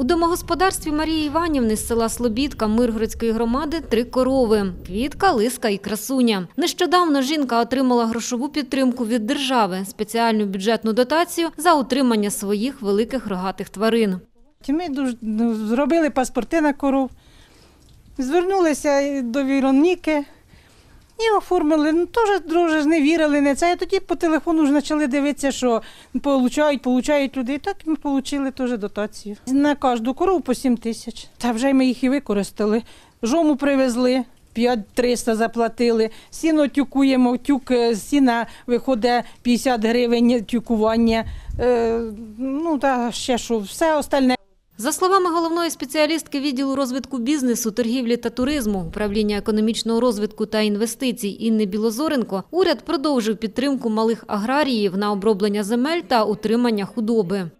У домогосподарстві Марії Іванівни з села Слобідка Миргородської громади три корови – квітка, лиска і красуня. Нещодавно жінка отримала грошову підтримку від держави, спеціальну бюджетну дотацію за утримання своїх великих рогатих тварин. Ми ну, зробили паспорти на коров, звернулися до Віроніки і оформили. Ну, теж дуже не вірили на це. І тоді по телефону ж почали дивитися, що получають, получають. І так ми отримали теж дотацію. На кожну корову по 7 тисяч. Та вже ми їх і використали. Жому привезли. 5-300 заплатили, сіно тюкуємо, тюк е, сіна виходить 50 гривень тюкування. Е, ну та ще що, все остальне. За словами головної спеціалістки відділу розвитку бізнесу, торгівлі та туризму, управління економічного розвитку та інвестицій Інни Білозоренко, уряд продовжив підтримку малих аграріїв на оброблення земель та утримання худоби.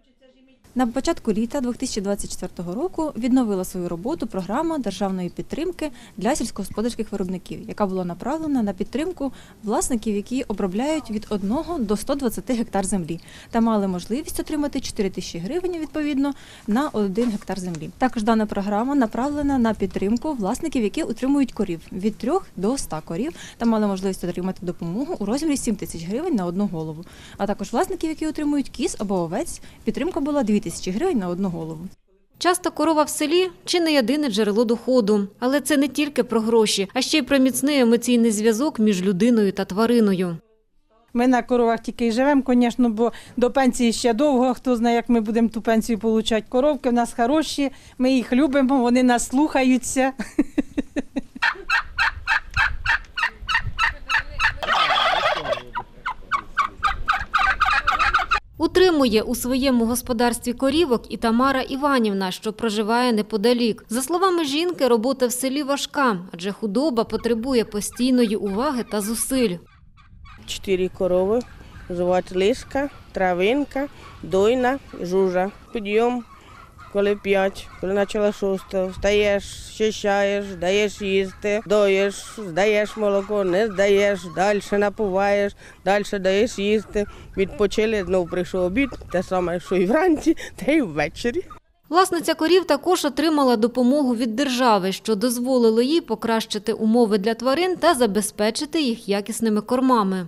На початку літа 2024 року відновила свою роботу програма державної підтримки для сільськогосподарських виробників, яка була направлена на підтримку власників, які обробляють від 1 до 120 гектар землі, та мали можливість отримати 4 тисячі гривень відповідно на 1 гектар землі. Також дана програма направлена на підтримку власників, які утримують корів від 3 до 100 корів, та мали можливість отримати допомогу у розмірі 7 тисяч гривень на одну голову. А також власників, які утримують кіз або овець, підтримка була 2 тисячі гривень на одну голову. Часто корова в селі чи не єдине джерело доходу. Але це не тільки про гроші, а ще й про міцний емоційний зв'язок між людиною та твариною. Ми на коровах тільки й живемо, звісно, бо до пенсії ще довго. Хто знає, як ми будемо ту пенсію отримати. Коровки в нас хороші, ми їх любимо, вони нас слухаються. Утримує у своєму господарстві корівок і Тамара Іванівна, що проживає неподалік. За словами жінки, робота в селі важка, адже худоба потребує постійної уваги та зусиль. чотири корови, звати лиска, травинка, дойна, жужа. Підйом, коли п'ять, коли почала шоста, встаєш, щищаєш, даєш їсти, доїш, здаєш молоко, не здаєш, далі напуваєш, далі даєш їсти. Відпочили, знов прийшов обід, те саме, що і вранці, та й ввечері. Власниця корів також отримала допомогу від держави, що дозволило їй покращити умови для тварин та забезпечити їх якісними кормами.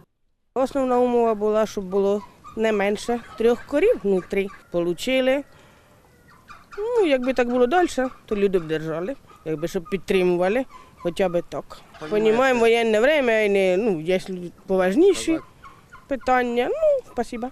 Основна умова була, щоб було не менше трьох корів внутрі. Получили. Ну, якби так було далі, то люди б держали, якби щоб підтримували, хоча б так. Понімаємо воєнне время, і не, ну, є поважніші питання. Ну, спасибо.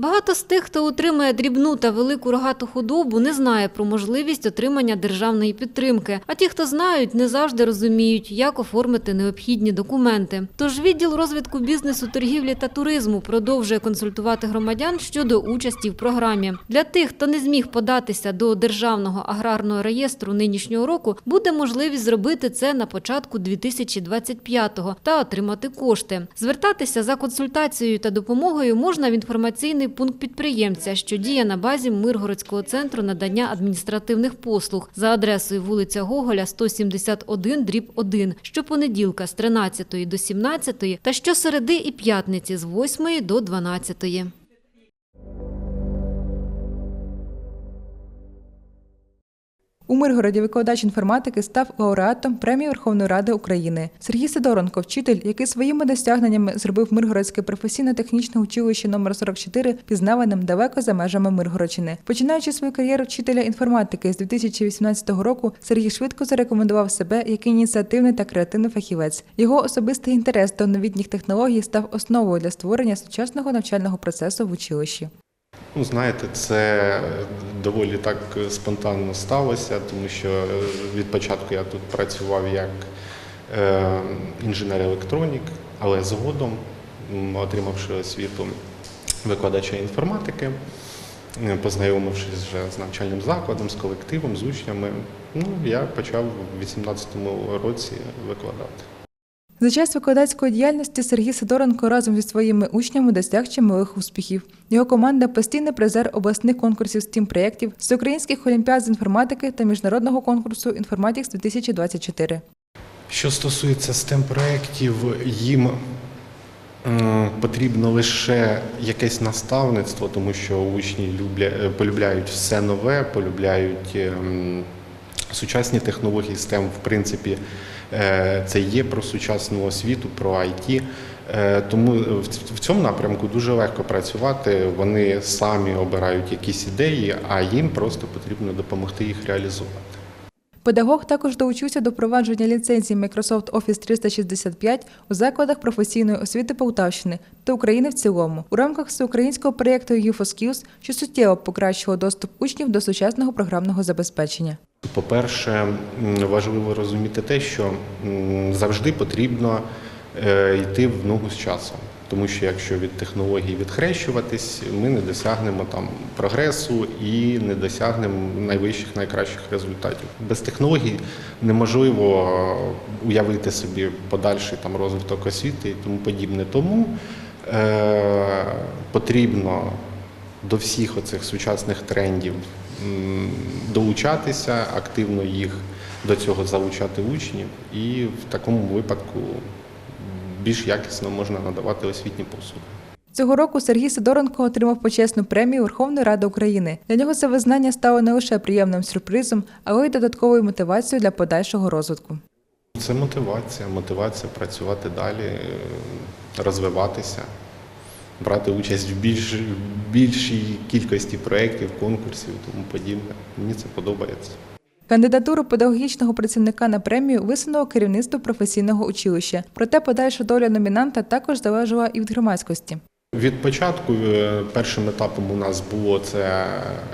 Багато з тих, хто утримує дрібну та велику рогату худобу, не знає про можливість отримання державної підтримки. А ті, хто знають, не завжди розуміють, як оформити необхідні документи. Тож відділ розвитку бізнесу, торгівлі та туризму продовжує консультувати громадян щодо участі в програмі. Для тих, хто не зміг податися до державного аграрного реєстру нинішнього року, буде можливість зробити це на початку 2025-го та отримати кошти. Звертатися за консультацією та допомогою можна в інформаційний пункт підприємця, що діє на базі Миргородського центру надання адміністративних послуг за адресою вулиця Гоголя, 171, дріб 1, щопонеділка з 13 до 17 та щосереди і п'ятниці з 8 до 12. У Миргороді викладач інформатики став лауреатом премії Верховної Ради України. Сергій Сидоренко, вчитель, який своїми досягненнями зробив Миргородське професійно-технічне училище номер 44 пізнаваним далеко за межами Миргородщини. Починаючи свою кар'єру вчителя інформатики з 2018 року, Сергій швидко зарекомендував себе як ініціативний та креативний фахівець. Його особистий інтерес до новітніх технологій став основою для створення сучасного навчального процесу в училищі. Ну, знаєте, це доволі так спонтанно сталося, тому що від початку я тут працював як е, інженер-електронік, але згодом, отримавши освіту викладача інформатики, е, познайомившись вже з навчальним закладом, з колективом, з учнями, ну, я почав у 2018 році викладати. За час викладацької діяльності Сергій Сидоренко разом зі своїми учнями досяг чималих успіхів. Його команда постійний призер обласних конкурсів STEAM проєктів, всеукраїнських олімпіад з інформатики та міжнародного конкурсу Інформатікс 2024. Що стосується STEM проєктів, їм потрібно лише якесь наставництво, тому що учні любля, е, полюбляють все нове, полюбляють ем, сучасні технології STEM, в принципі, е, це є про сучасну освіту, про IT. Е, Тому в цьому напрямку дуже легко працювати. Вони самі обирають якісь ідеї, а їм просто потрібно допомогти їх реалізувати. Педагог також долучився до впровадження ліцензії Microsoft Office 365 у закладах професійної освіти Полтавщини та України в цілому у рамках всеукраїнського проєкту UFOSkills, що суттєво покращило доступ учнів до сучасного програмного забезпечення. По-перше, важливо розуміти те, що завжди потрібно е, йти в ногу з часом. Тому що якщо від технологій відхрещуватись, ми не досягнемо там прогресу і не досягнемо найвищих, найкращих результатів. Без технологій неможливо е, уявити собі подальший там розвиток освіти і тому подібне. Тому е, потрібно до всіх оцих сучасних трендів долучатися, активно їх до цього залучати учнів, і в такому випадку більш якісно можна надавати освітні послуги. Цього року Сергій Сидоренко отримав почесну премію Верховної Ради України. Для нього це визнання стало не лише приємним сюрпризом, але й додатковою мотивацією для подальшого розвитку. Це мотивація, мотивація працювати далі, розвиватися, брати участь в більш, більшій кількості проєктів, конкурсів і тому подібне. Мені це подобається. Кандидатуру педагогічного працівника на премію висунуло керівництво професійного училища. Проте подальша доля номінанта також залежала і від громадськості. Від початку е, першим етапом у нас було це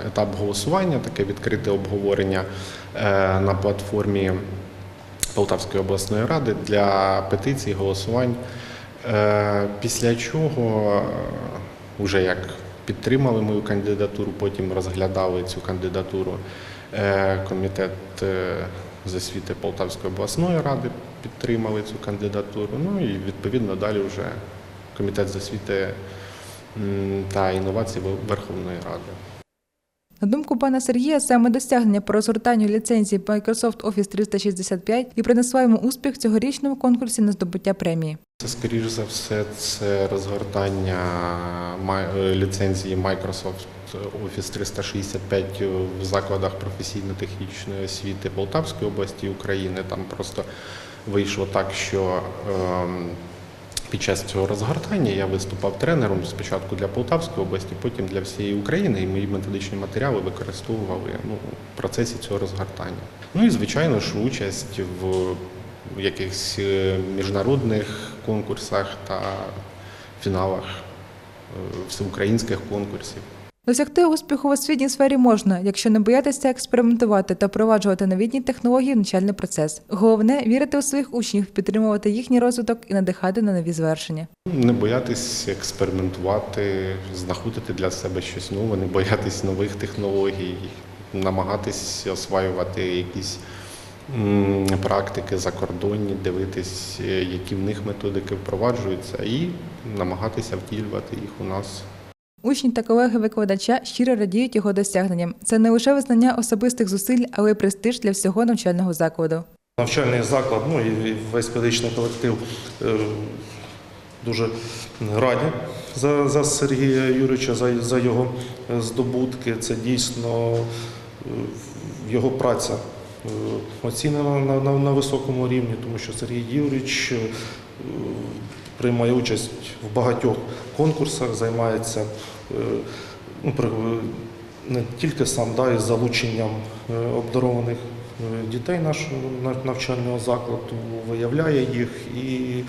етап голосування, таке відкрите обговорення е, на платформі Полтавської обласної ради для петицій, голосувань. Е, Після чого, е, вже як підтримали мою кандидатуру, потім розглядали цю кандидатуру е, комітет е, з освіти Полтавської обласної ради, підтримали цю кандидатуру. Ну і відповідно далі вже комітет з освіти та інновацій Верховної Ради. На думку пана Сергія, саме досягнення по розгортанню ліцензії Microsoft Office 365 і принесло йому успіх в цьогорічному конкурсі на здобуття премії. Це, скоріш за все, це розгортання е, ліцензії Microsoft Office 365 в закладах професійно-технічної освіти Полтавської області України. Там просто вийшло так, що ем, під час цього розгортання я виступав тренером спочатку для Полтавської області, потім для всієї України, і мої методичні матеріали використовували ну, в процесі цього розгортання. Ну і звичайно ж участь в якихось е, міжнародних конкурсах та фіналах е, всеукраїнських конкурсів. Досягти успіху в освітній сфері можна, якщо не боятися експериментувати та впроваджувати новітні технології в навчальний процес. Головне вірити у своїх учнів, підтримувати їхній розвиток і надихати на нові звершення. Не боятись експериментувати, знаходити для себе щось нове, не боятись нових технологій, намагатись осваювати якісь практики закордонні, дивитись, е, які в них методики впроваджуються, і намагатися втілювати їх у нас. Учні та колеги викладача щиро радіють його досягненням. Це не лише визнання особистих зусиль, але й престиж для всього навчального закладу. Навчальний заклад, ну і весь педагогічний колектив е, дуже раді за, за Сергія Юрича, за, за його е, здобутки. Це дійсно його праця е, оцінена на, на, на високому рівні, тому що Сергій Юрич е, приймає участь в багатьох конкурсах, займається е, ну, не тільки сам, да, із залученням е, обдарованих дітей нашого навчального закладу, виявляє їх і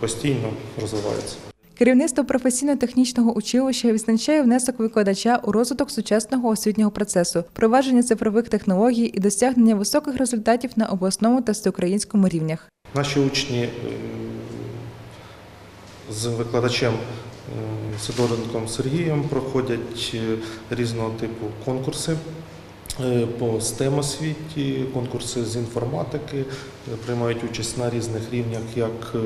постійно розвивається. Керівництво професійно-технічного училища відзначає внесок викладача у розвиток сучасного освітнього процесу, впровадження цифрових технологій і досягнення високих результатів на обласному та всеукраїнському рівнях. Наші учні е, з викладачем е, Сидоренком Сергієм проходять е, різного типу конкурси по STEM освіті, конкурси з інформатики, е, приймають участь на різних рівнях, як е,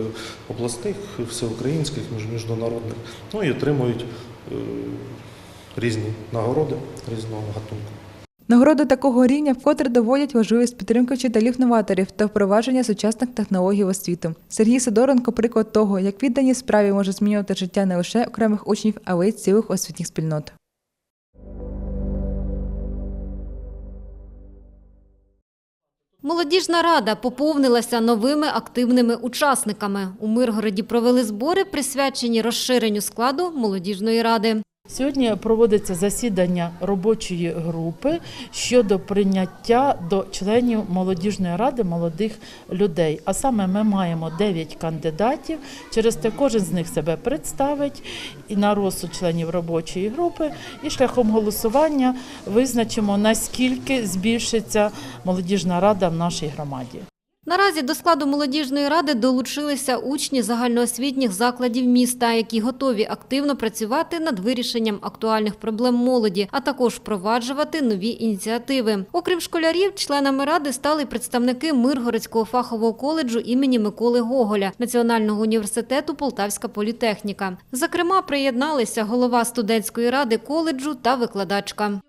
обласних, всеукраїнських, між- міжнародних, ну і отримують е, різні нагороди різного гатунку. Нагороди такого рівня вкотре доводять важливість підтримки вчителів-новаторів та впровадження сучасних технологій в освіту. Сергій Сидоренко приклад того, як віддані справі може змінювати життя не лише окремих учнів, але й цілих освітніх спільнот. Молодіжна рада поповнилася новими активними учасниками. У Миргороді провели збори, присвячені розширенню складу молодіжної ради. Сьогодні проводиться засідання робочої групи щодо прийняття до членів молодіжної ради молодих людей. А саме ми маємо 9 кандидатів. Через те кожен з них себе представить і на розсуд членів робочої групи. І шляхом голосування визначимо наскільки збільшиться молодіжна рада в нашій громаді. Наразі до складу молодіжної ради долучилися учні загальноосвітніх закладів міста, які готові активно працювати над вирішенням актуальних проблем молоді, а також впроваджувати нові ініціативи. Окрім школярів, членами ради стали представники Миргородського фахового коледжу імені Миколи Гоголя, Національного університету Полтавська політехніка. Зокрема, приєдналися голова студентської ради коледжу та викладачка.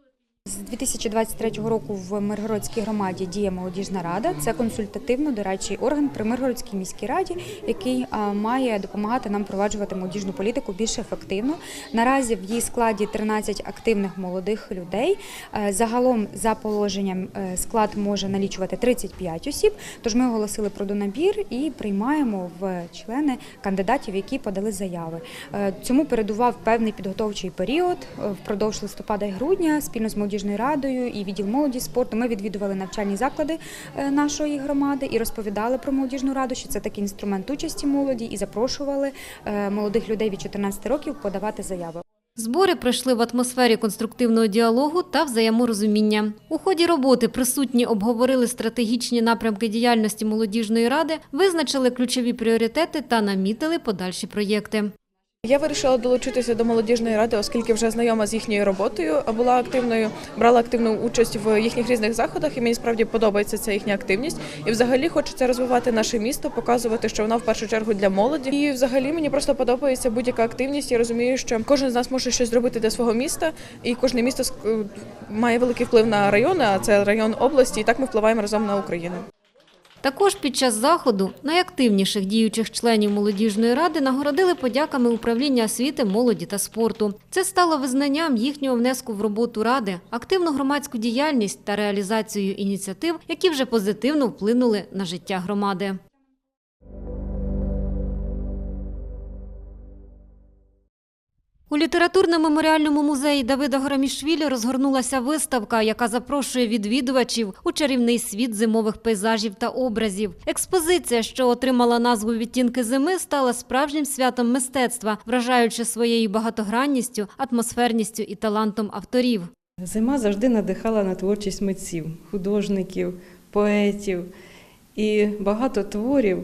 З 2023 року в Миргородській громаді діє молодіжна рада. Це консультативно-дорадчий орган при Миргородській міській раді, який має допомагати нам впроваджувати молодіжну політику більш ефективно. Наразі в її складі 13 активних молодих людей. Е, Загалом, за положенням, е, склад може налічувати 35 осіб. Тож ми оголосили про донабір і приймаємо в члени кандидатів, які подали заяви. Е, Цьому передував певний підготовчий період впродовж листопада і грудня спільно з молодіжною радою і відділ молоді спорту. Ми відвідували навчальні заклади е, нашої громади і розповідали про молодіжну раду, що це такий інструмент участі молоді, і запрошували е, молодих людей від 14 років подавати заяви. Збори пройшли в атмосфері конструктивного діалогу та взаєморозуміння. У ході роботи присутні обговорили стратегічні напрямки діяльності молодіжної ради, визначили ключові пріоритети та намітили подальші проєкти. Я вирішила долучитися до молодіжної ради, оскільки вже знайома з їхньою роботою, була активною, брала активну участь в їхніх різних заходах, і мені справді подобається ця їхня активність. І взагалі хочеться розвивати наше місто, показувати, що воно в першу чергу для молоді. І взагалі мені просто подобається будь-яка активність. Я розумію, що кожен з нас може щось зробити для свого міста, і кожне місто має великий вплив на райони, а це район області, і так ми впливаємо разом на Україну. Також під час заходу найактивніших діючих членів молодіжної ради нагородили подяками управління освіти, молоді та спорту. Це стало визнанням їхнього внеску в роботу ради, активну громадську діяльність та реалізацію ініціатив, які вже позитивно вплинули на життя громади. У літературно-меморіальному музеї Давида Горамішвілі розгорнулася виставка, яка запрошує відвідувачів у чарівний світ зимових пейзажів та образів. Експозиція, що отримала назву Відтінки зими, стала справжнім святом мистецтва, вражаючи своєю багатогранністю, атмосферністю і талантом авторів. Зима завжди надихала на творчість митців, художників, поетів. І багато творів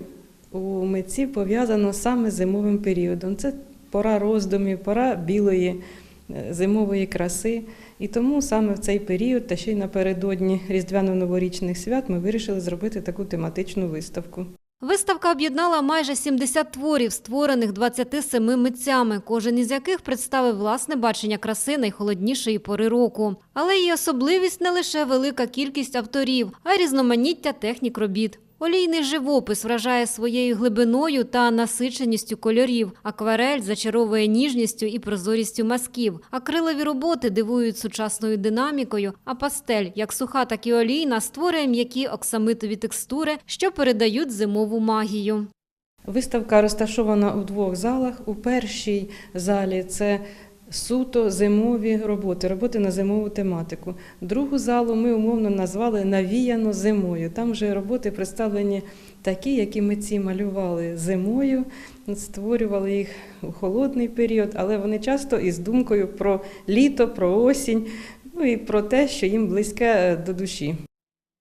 у митців пов'язано саме з зимовим періодом. Це пора роздумів, пора білої е, зимової краси. І тому саме в цей період, та ще й напередодні різдвяно-новорічних свят, ми вирішили зробити таку тематичну виставку. Виставка об'єднала майже 70 творів, створених 27 митцями, кожен із яких представив власне бачення краси найхолоднішої пори року. Але її особливість не лише велика кількість авторів, а й різноманіття технік робіт. Олійний живопис вражає своєю глибиною та насиченістю кольорів. Акварель зачаровує ніжністю і прозорістю мазків. Акрилові роботи дивують сучасною динамікою, а пастель, як суха, так і олійна, створює м'які оксамитові текстури, що передають зимову магію. Виставка розташована у двох залах. У першій залі це суто зимові роботи, роботи на зимову тематику. Другу залу ми умовно назвали Навіяно зимою. Там вже роботи представлені такі, які митці малювали зимою, створювали їх у холодний період, але вони часто із думкою про літо, про осінь, ну і про те, що їм близьке е, до душі.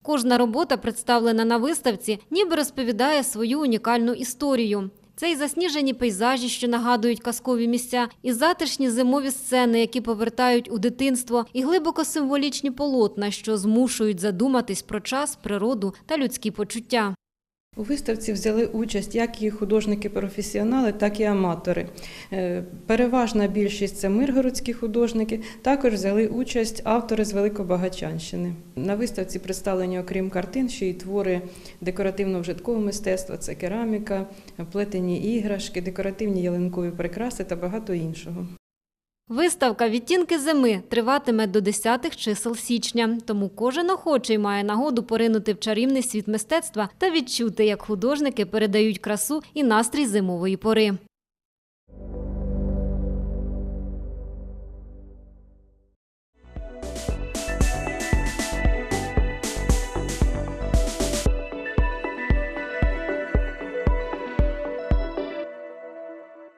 Кожна робота, представлена на виставці, ніби розповідає свою унікальну історію. Це і засніжені пейзажі, що нагадують казкові місця, і затишні зимові сцени, які повертають у дитинство, і глибоко символічні полотна, що змушують задуматись про час, природу та людські почуття. У виставці взяли участь як і художники-професіонали, так і аматори. Е, Переважна більшість це миргородські художники. Також взяли участь автори з Великобагачанщини. На виставці представлені, окрім картин, ще й твори декоративно-вжиткового мистецтва, це кераміка, плетені іграшки, декоративні ялинкові прикраси та багато іншого. Виставка Відтінки зими триватиме до 10-х чисел січня, тому кожен охочий має нагоду поринути в чарівний світ мистецтва та відчути, як художники передають красу і настрій зимової пори.